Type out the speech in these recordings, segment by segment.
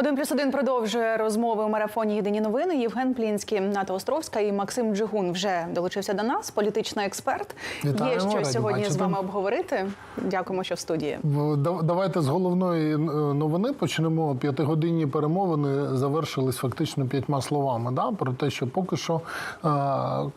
Один плюс один продовжує розмови у марафоні Єдині новини. Євген Плінський, Ната Островська і Максим Джигун вже долучився до нас. Політичний експерт. Вітаємо, Є що раді сьогодні з вами обговорити. Дякуємо, що в студії. В- Давайте з головної е, новини почнемо. П'ятигодинні перемовини завершились фактично п'ятьма словами. Да? Про те, що поки що е,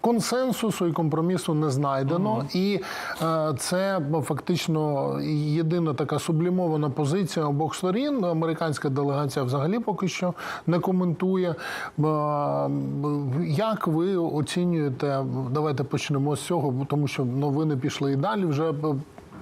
консенсусу і компромісу не знайдено, і е, це фактично єдина така сублімована позиція обох сторін. Американська делегація взагалі поки що не коментує. Як ви оцінюєте? Давайте почнемо з цього, тому що новини пішли і далі. Вже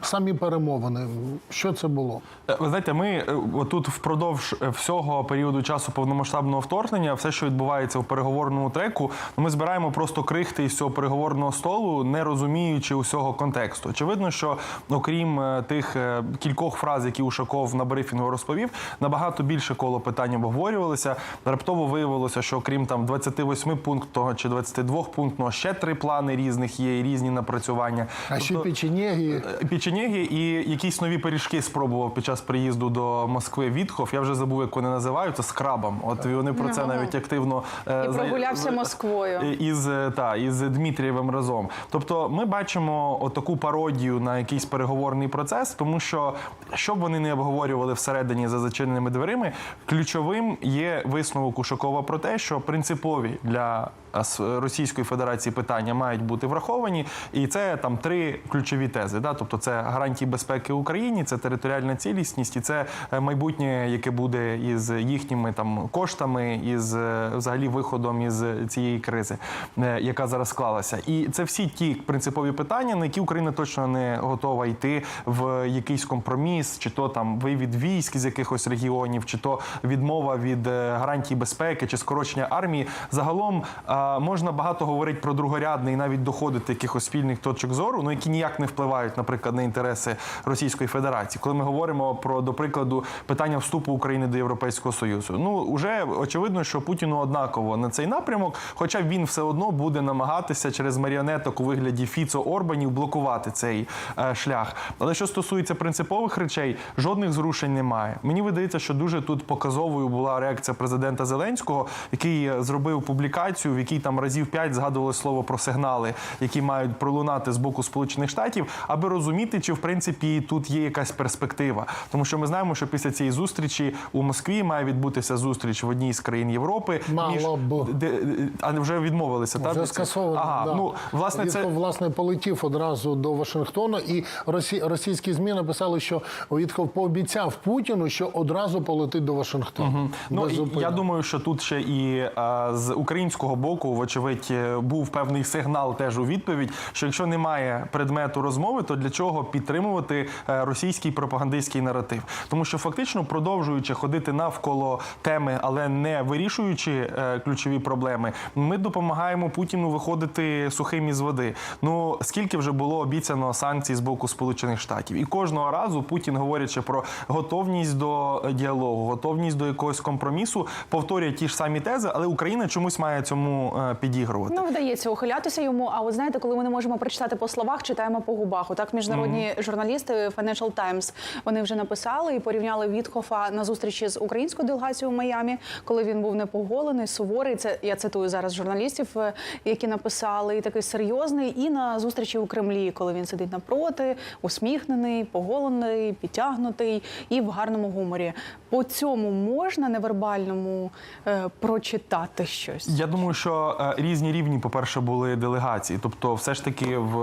самі перемовини. Що це було? Е, Ви знаєте, ми е, отут впродовж е, всього періоду часу повномасштабного вторгнення, все, що відбувається в переговорному треку, ну, ми збираємо просто крихти із цього переговорного столу, не розуміючи усього контексту. Очевидно, що окрім тих кількох фраз, які Ушаков на брифінгу розповів, набагато більше коло питань обговорювалися. Раптово виявилося, що окрім там 28 пунктного чи 22 пунктного, ще три плани різних є і різні напрацювання. А ще Тобто- печенєги. Печенєги і якісь нові пиріжки спробував під час приїзду до Москви Вітхов. Я вже забув, як вони називаються з крабом. От вони про це навіть активно е, І прогулявся Москвою. із е, та із Дмитрієвим разом. Тобто, ми бачимо отаку пародію на якийсь переговорний процес, тому що що б вони не обговорювали всередині за зачиненими дверима, ключовим є висновок Ушакова про те, що принципові для а, с- Російської Федерації питання мають бути враховані, і це там три ключові тези. Да? Тобто, це гарантії безпеки Україні, це територіальна цілісність, і це е, майбутнє, яке буде із їхніми там коштами, із е, взагалі виходом із цієї кризи, е, яка зараз склалася. І це всі ті принципові питання, на які Україна точно не готова йти в якийсь компроміс, чи то там вивід військ з якихось регіонів, чи то відмова від е, гарантій безпеки, чи скорочення армії. Загалом е, можна багато говорити про другорядне і навіть доходити до якихось спільних точок зору, ну які ніяк не впливають, наприклад, на інтереси Російської Федерації. Коли ми говоримо про, до прикладу, питання вступу України до Європейського Союзу, ну вже очевидно, що Путіну однаково на цей напрямок, хоча він все одно буде намагатися через маріонеток у вигляді Фіцо Орбанів блокувати цей е, шлях. Але що стосується принципових речей, жодних зрушень немає. Мені видається, що дуже тут показовою була реакція президента Зеленського, який е, зробив публікацію, в якій там разів п'ять згадували слово про сигнали, які мають пролунати з боку Сполучених Штатів, аби розуміти, чи в принципі тут є якась перспектива. Тому що ми знаємо, що після цієї зустрічі у Москві має відбутися зустріч в одній з країн Європи. Мало б. де, а вже відмовилися. Вже від скасовано. Ага, да. ну власне це власне полетів одразу до Вашингтона, і росі, російські змі написали, що Вітков пообіцяв Путіну, що одразу полетить до Вашингтона. Ну і я думаю, що тут ще і е, з українського боку, вочевидь, е, був певний сигнал теж у відповідь, що якщо немає предмету розмови, то для чого підтримувати е, російський пропагандистський наратив? Тому що фактично продовжуючи ходити навколо теми, але не вирішуючи е, ключові проблеми, ми допомагаємо Путіну виходити сухим із води. Ну скільки вже було обіцяно санкцій з боку Сполучених Штатів, і кожного разу Путін, говорячи про готовність до діалогу, готовність до якогось компромісу, повторює ті ж самі тези, але Україна чомусь має цьому е, підігрувати. Ну, вдається ухилятися йому. А от знаєте, коли ми не можемо прочитати по словах, читаємо по губах. Отак міжнародні журналісти Financial Times, вони вже написали і порівняли Вітхофа на зустрічі з українською делегацією в Майамі, коли він був непоголений, суворий. Це я цитую зараз журналістів, е, які написали, і такий серйозний, і на зустрічі у Кремлі, коли він сидить напроти, усміхнений, поголений, підтягнутий і в гарному гуморі. По цьому можна невербальному е, прочитати щось. Я думаю, що е, різні рівні, по-перше, були делегації. Тобто, все ж таки, в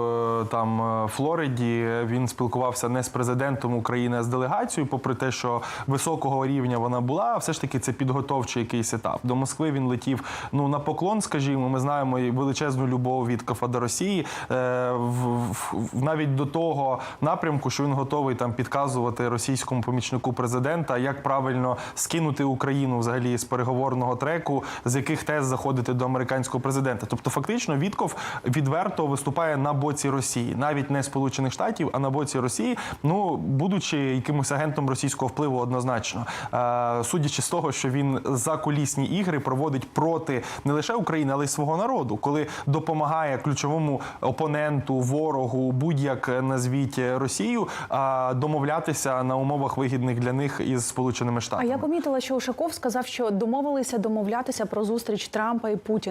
там е, Флориді він спілкувався не з президентом України, а з делегацією, попри те, що високого рівня вона була, все ж таки це підготовчий якийсь етап. До Москви він летів ну на поклон, скажімо. Ми знаємо величезну любов від Кафа до Росії, е, в, в, навіть до того напрямку, що він готовий там підказувати російському помічнику президента, як правильно скинути Україну взагалі з переговорного треку, з яких тез заходити до американського президента. Тобто, фактично, Вітков відверто виступає на боці Росії, навіть не Сполучених Штатів, а на боці Росії, ну будучи якимось агентом російського впливу, однозначно, Е, судячи з того, що він за кулісні ігри проводить проти не лише України, але й свого народу, коли допомагає ключовому опоненту, ворогу, будь-як назвіть Росію, а домовлятися на умовах вигідних для них із Сполученими А Штатами. я помітила, що Ушаков сказав, що домовилися домовлятися про зустріч Трампа і Путіна.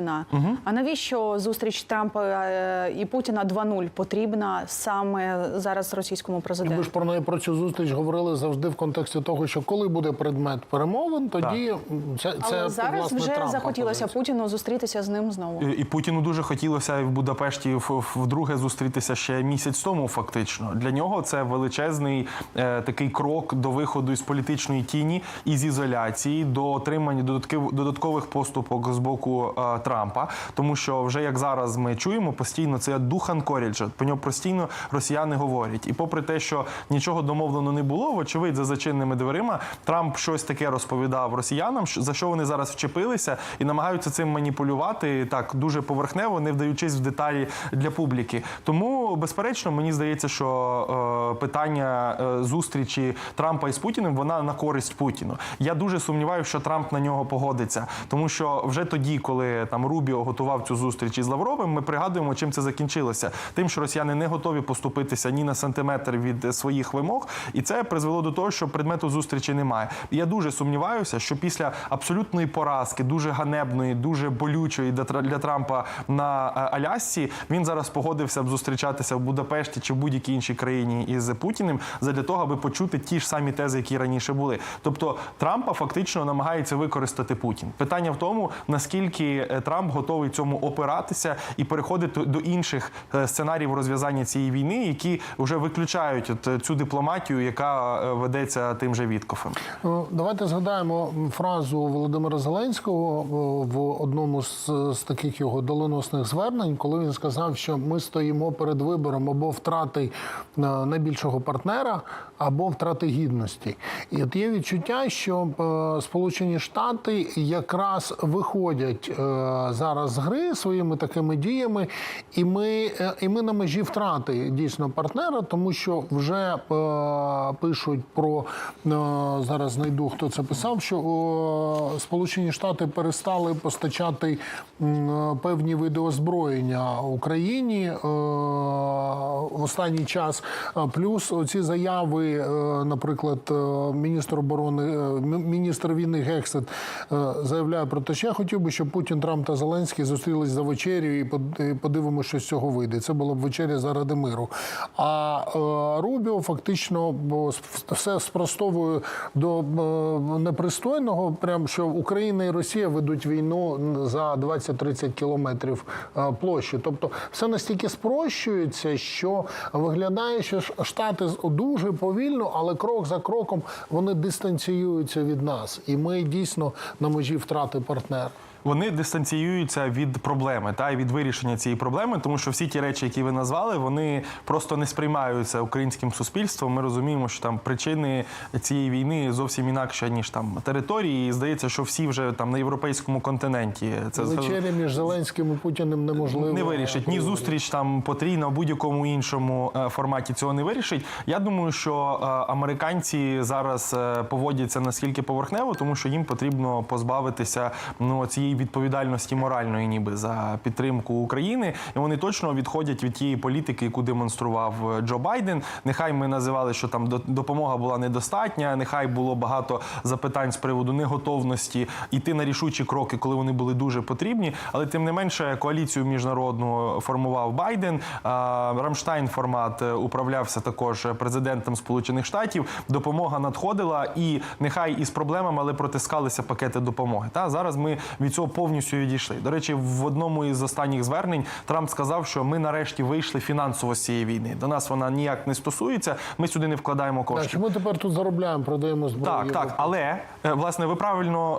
А навіщо зустріч Трампа е, і Путіна 2.0 потрібна саме зараз російському президенту? ви ж про неї про цю зустріч говорили завжди в контексті того, що коли буде предмет перемовин, тоді м, це, це Але зараз власне вже Трампа захотілося позиція. Путіну зустрітися з ним знову. І Путіну дуже хотілося в Будапешті вдруге зустрітися ще місяць тому. Фактично для нього це величезний е, такий крок до виходу із політичної тіні із ізоляції до отримання додатків додаткових поступок з боку е, Трампа. Тому що вже як зараз ми чуємо постійно це дух Анкоріджа. По ньому постійно росіяни говорять. І попри те, що нічого домовлено не було, вочевидь, за зачиненими дверима Трамп щось таке розповідав росіянам, за що вони зараз вчепилися і намагаються цим маніпулювати так дуже поверхнево, не вдаючись в деталі для публіки. Тому, безперечно, мені здається, що е, питання е, зустрічі Трампа із Путіним вона на користь Путіну. Я дуже сумніваюся, що Трамп на нього погодиться, тому що вже тоді, коли там Рубіо готував цю зустріч із Лавровим, ми пригадуємо, чим це закінчилося. Тим, що росіяни не готові поступитися ні на сантиметр від своїх вимог, і це призвело до того, що предмету зустрічі немає. Я дуже сумніваюся, що після абсолютної поразки, дуже ганебної, дуже болючої для Трампа на е, Алясці, він зараз погодився б зустрічатися в Будапешті чи в будь-якій іншій країні із Путіним задля того, аби почути ті ж самі тези, які раніше були. Тобто Трампа фактично намагається використати Путін. Питання в тому, наскільки е, Трамп готовий цьому опиратися і переходити до інших е, сценаріїв розв'язання цієї війни, які вже виключають от цю дипломатію, яка е, ведеться тим же Віткофем. Ну, Давайте згадаємо фразу Володимира Зеленського е, в одному з, з таких його доленосних звернень, коли він сказав, що ми стоїмо перед вибором або втрати найбільшого партнера, або втрати гідності. І от є відчуття, що Сполучені Штати якраз виходять зараз гри своїми такими діями, і ми, е, і ми на межі втрати дійсно партнера, тому що вже е, пишуть про е, зараз знайду, хто це писав, що Сполучені Штати перестали постачати певні види озброєння Україні в останній час. Плюс ці заяви, наприклад, міністр оборони, міністр війни Гексет заявляє про те, що я хотів би, щоб Путін, Трамп та Зеленський зустрілись за вечерю і под- подивимося, що з цього вийде. Це була б вечеря заради миру. А е, Рубіо фактично все спростовує до е, непристойного, прям що Україна і Росія ведуть війну за 20-30 кілометрів е, площі. Тобто все настільки спрощується, що виглядає, що Штати дуже повільно, але крок за кроком вони дистанціюються від нас, і ми дійсно на межі втрати партнера. Вони дистанціюються від проблеми та і від вирішення цієї проблеми, тому що всі ті речі, які ви назвали, вони просто не сприймаються українським суспільством. Ми розуміємо, що там причини цієї війни зовсім інакше ніж там території. І здається, що всі вже там на європейському континенті це Вечеря між Зеленським і Путіним неможливо. не вирішить ні зустріч там потрійна в будь-якому іншому е, форматі цього не вирішить. Я думаю, що е, американці зараз е, поводяться наскільки поверхнево, тому що їм потрібно позбавитися ну цієї відповідальності моральної, ніби за підтримку України, і вони точно відходять від тієї політики, яку демонстрував е, Джо Байден. Нехай ми називали, що там до- допомога була недостатня. Нехай було багато запитань з приводу неготовності йти на рішучі кроки, коли вони були дуже потрібні. Але тим не менше, коаліцію міжнародну формував Байден. Рамштайн формат е, управлявся також президентом Сполучених Штатів. Допомога надходила, і нехай із проблемами, але протискалися пакети допомоги. Та зараз ми від цього повністю відійшли. До речі, в одному із останніх звернень Трамп сказав, що ми нарешті вийшли фінансово з цієї війни. До нас вона ніяк не стосується. Ми сюди не вкладаємо А коштів. чому тепер тут заробляємо, продаємо зброю? Так, так, але е, власне ви правильно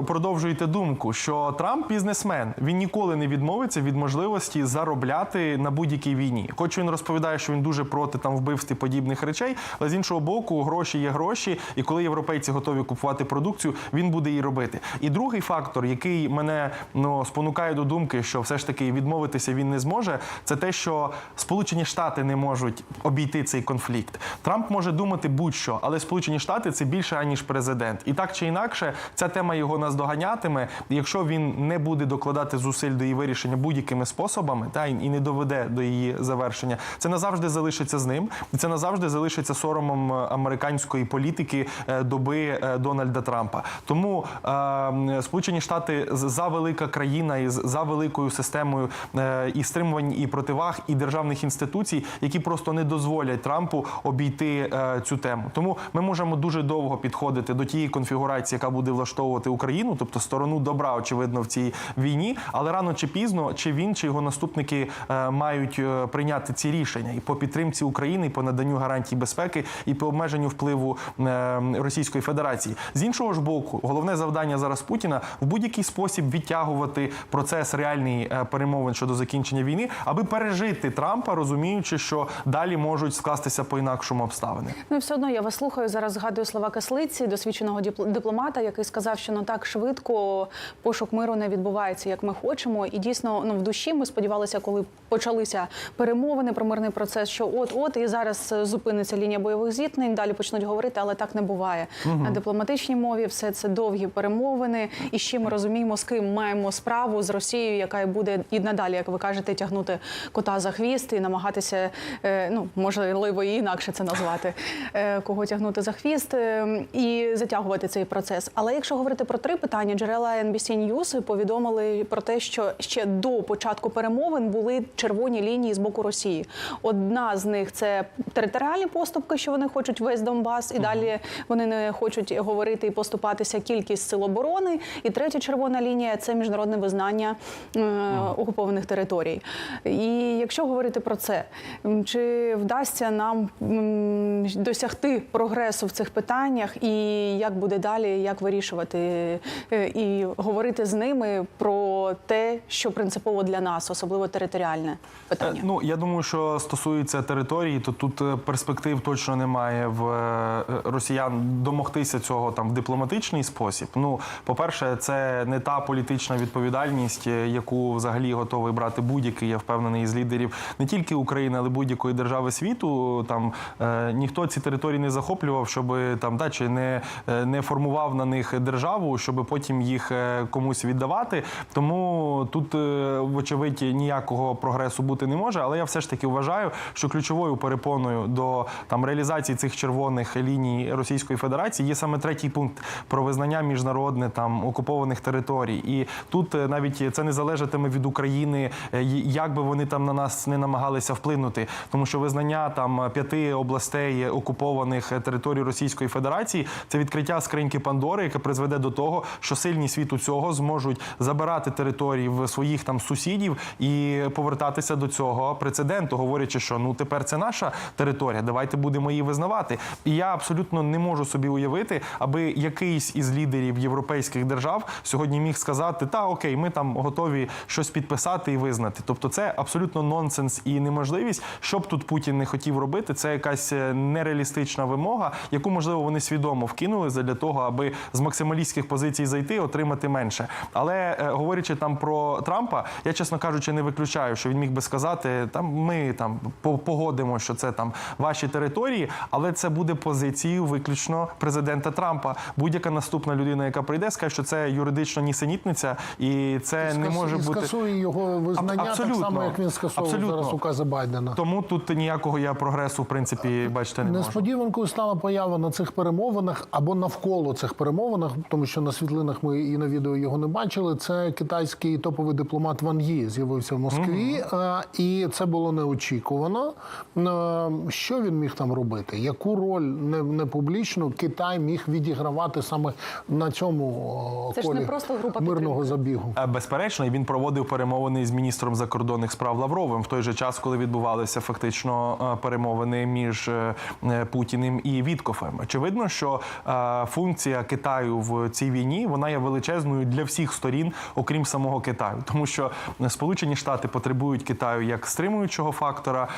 е, продовжуєте думку, що Трамп бізнесмен. Він ніколи не відмовиться від можливості заробляти на будь-якій війні. Хоч він розповідає, що він дуже проти там вбивств і подібних речей, але з іншого боку, гроші є гроші, і коли європейці готові купувати продукцію, він буде її робити. І другий фактор, який який мене ну спонукає до думки, що все ж таки відмовитися він не зможе, це те, що Сполучені Штати не можуть обійти цей конфлікт. Трамп може думати будь-що, але Сполучені Штати це більше аніж президент. І так чи інакше, ця тема його наздоганятиме. Якщо він не буде докладати зусиль до її вирішення будь-якими способами, та і не доведе до її завершення, це назавжди залишиться з ним, і це назавжди залишиться соромом е, американської політики е, доби е, Дональда Трампа. Тому е, Сполучені Штати за велика країна і за великою системою е, і стримувань, і противаг, і державних інституцій, які просто не дозволять Трампу обійти е, цю тему. Тому ми можемо дуже довго підходити до тієї конфігурації, яка буде влаштовувати Україну, тобто сторону добра, очевидно, в цій війні. Але рано чи пізно, чи він, чи його наступники е, мають прийняти ці рішення і по підтримці України, і по наданню гарантій безпеки, і по обмеженню впливу е, Російської Федерації. З іншого ж боку, головне завдання зараз Путіна в будь-який спосіб відтягувати процес реальний е, перемовин щодо закінчення війни, аби пережити Трампа, розуміючи, що далі можуть скластися по інакшому обставини. Ну і все одно я вас слухаю зараз. Згадую слова Кислиці, досвідченого дипл- дипломата, який сказав, що ну так швидко пошук миру не відбувається, як ми хочемо. І дійсно, ну в душі ми сподівалися, коли почалися перемовини про мирний процес, що от от і зараз е, зупиниться лінія бойових зіткнень. Далі почнуть говорити, але так не буває. На дипломатичній мові все це довгі перемовини. І ще ми розуміємо, з ким маємо справу з Росією, яка і буде і надалі, як ви кажете, тягнути кота за хвіст і намагатися, е, ну можливо, і інакше це назвати, е, кого тягнути за хвіст е, і затягувати цей процес. Але якщо говорити про три питання, джерела NBC News повідомили про те, що ще до початку перемовин були червоні лінії з боку Росії. Одна з них це територіальні поступки, що вони хочуть весь Донбас, і далі вони не хочуть говорити і поступатися кількість сил оборони. І третя червона лінія це міжнародне визнання е, окупованих територій. І якщо говорити про це, чи вдасться нам досягти прогресу в цих питаннях, і як буде далі, як вирішувати е, і говорити з ними про те, що принципово для нас, особливо територіальне питання? Е, Ну я думаю, що стосується території, то тут перспектив точно немає в росіян домогтися цього там в дипломатичний спосіб. Ну, по-перше, це не та політична відповідальність, е, яку взагалі готовий брати будь-який, я впевнений, із лідерів не тільки України, але будь-якої держави світу. Там е, ніхто ці території не захоплював, щоб там да чи не, е, не формував на них державу, щоб потім їх е, комусь віддавати. Тому тут, е, вочевидь, ніякого прогресу бути не може. Але я все ж таки вважаю, що ключовою перепоною до там реалізації цих червоних ліній Російської Федерації є саме третій пункт про визнання міжнародне там окупованих територій. І тут е, навіть це не залежатиме від України, е, як би вони там на нас не намагалися вплинути, тому що визнання там п'яти областей окупованих територій Російської Федерації це відкриття скриньки Пандори, яке призведе до того, що сильні світу цього зможуть забирати території в своїх там сусідів і повертатися до цього прецеденту, говорячи, що ну тепер це наша територія. Давайте будемо її визнавати. І я абсолютно не можу собі уявити, аби якийсь із лідерів європейських держав сьогодні міг сказати: та окей, ми там готові щось підписати і визнати. Тобто, це абсолютно нонсенс і неможливість. Що б тут Путін не хотів робити, це якась е, нереалістична вимога, яку можливо вони свідомо вкинули для того, аби з максималістських позицій зайти, отримати менше. Але е, говорячи там про Трампа, я чесно кажучи, не виключаю, що він міг би сказати, там ми там по- погодимо, що це там ваші території, але це буде позицією виключно президента Трампа. Будь-яка наступна людина, яка прийде, скаже, що це юридично нісенітниця, і це не може і бути. скасує його визнання так само, як він скасовував Абсолютно. зараз укази Байдена. Тому тут ніякого я прогресу, в принципі, бачити не можу. Несподіванкою стала поява на цих перемовинах або навколо цих перемовинах, тому що на світлинах ми і на відео його не бачили. Це китайський топовий дипломат Ван Ї з'явився в Москві, е, і це було неочікувано. Е, Що він міг там робити? Яку роль не, не публічну Китай міг відігравати саме на цьому Це ж не просто група мирного забігу? Е, Безперечно, і він проводив перемовини з міністром закордонних справ Лавровим в той же час, коли відбувалися фактично е, перемовини між е, Путіним і Віткофем. Очевидно, що функція Китаю в цій війні вона є величезною для всіх сторін, окрім самого Китаю, тому що Сполучені Штати потребують Китаю як стримуючого фактора,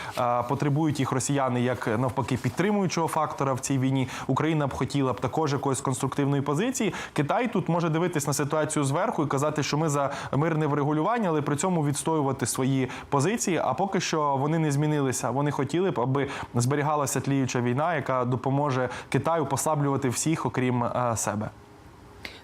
потребують їх росіяни як навпаки підтримуючого фактора в цій війні. Україна б хотіла б також якоїсь конструктивної позиції. Китай тут може дивитись на ситуацію. Ситуацію зверху і казати, що ми за мирне врегулювання, але при цьому відстоювати свої позиції. А поки що вони не змінилися. Вони хотіли б, аби зберігалася тліюча війна, яка допоможе Китаю послаблювати всіх, окрім е, себе.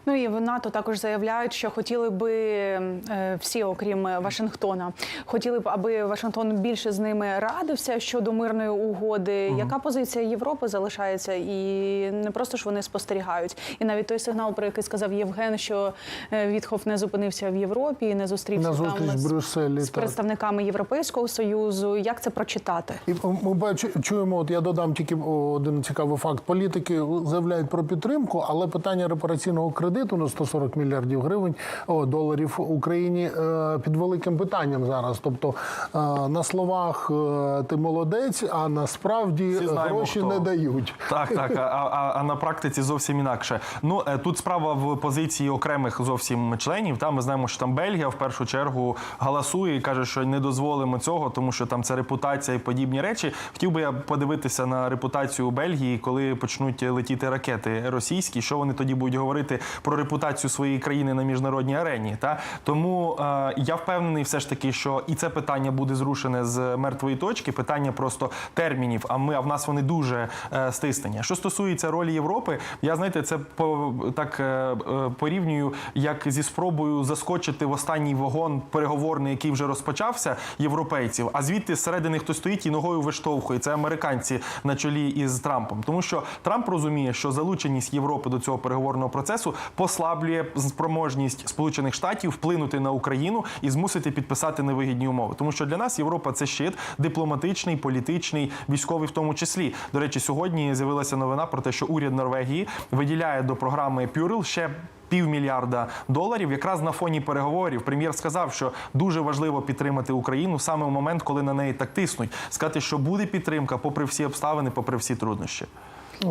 Ну і в НАТО також заявляють, що хотіли би е, всі, окрім Вашингтона, хотіли б, аби Вашингтон більше з ними радився щодо мирної угоди. Яка позиція Європи залишається, і не просто ж вони спостерігають. І навіть той сигнал, про який сказав Євген, що е, не зупинився в Європі, не зустрівся На там з, Брюсселі, з представниками Європейського союзу. Як це прочитати? І ми бачу, чуємо, от я додам тільки один цікавий факт. Політики заявляють про підтримку, але питання репараційного кредиту на 140 мільярдів гривень о, доларів Україні е, під великим питанням зараз. Тобто е, на словах е, ти молодець, а насправді знаємо, гроші хто. не дають. Так, так. А, а, а на практиці зовсім інакше. Ну е, тут справа в позиції окремих зовсім членів. Там ми знаємо, що там Бельгія в першу чергу галасує і каже, що не дозволимо цього, тому що там це репутація і подібні речі. Хотів би я подивитися на репутацію Бельгії, коли почнуть летіти ракети російські. Що вони тоді будуть говорити про репутацію своєї країни на міжнародній арені? Та тому е, я впевнений, все ж таки, що і це питання буде зрушене з мертвої точки. Питання просто термінів. А ми а в нас вони дуже е, стиснені. Що стосується ролі Європи, я знаєте, це по так е, е, порівнюю, як зі спробою заскочити в останній вагон переговорний, який вже розпочався європейців. А звідти зсередини хто стоїть і ногою виштовхує. Це американці на чолі із Трампом. Тому що Трамп розуміє, що залученість Європи до цього переговорного процесу послаблює спроможність Сполучених Штатів вплинути на Україну і змусити підписати невигідні умови. Тому що для нас Європа це щит дипломатичний, політичний, військовий в тому числі. До речі, сьогодні з'явилася новина про те, що уряд Норвегії виділяє до програми Пюрл ще. Півмільярда доларів, якраз на фоні переговорів, прем'єр сказав, що дуже важливо підтримати Україну саме в момент, коли на неї так тиснуть. Сказати, що буде підтримка, попри всі обставини, попри всі труднощі.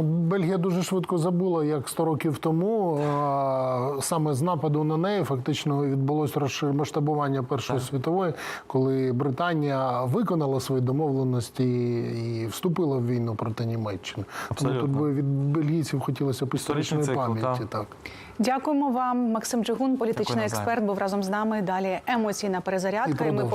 Бельгія дуже швидко забула, як 100 років тому саме з нападу на неї фактично відбулось розмасштабування Першої світової, коли Британія виконала свої домовленості і вступила в війну проти Німеччини. Абсолютно. Тому тут би від бельгійців хотілося б історичної пам'яті. так. Так. Дякуємо вам, Максим Джигун, політичний Дякую експерт, був разом з нами. Далі емоційна перезарядка. І І ми.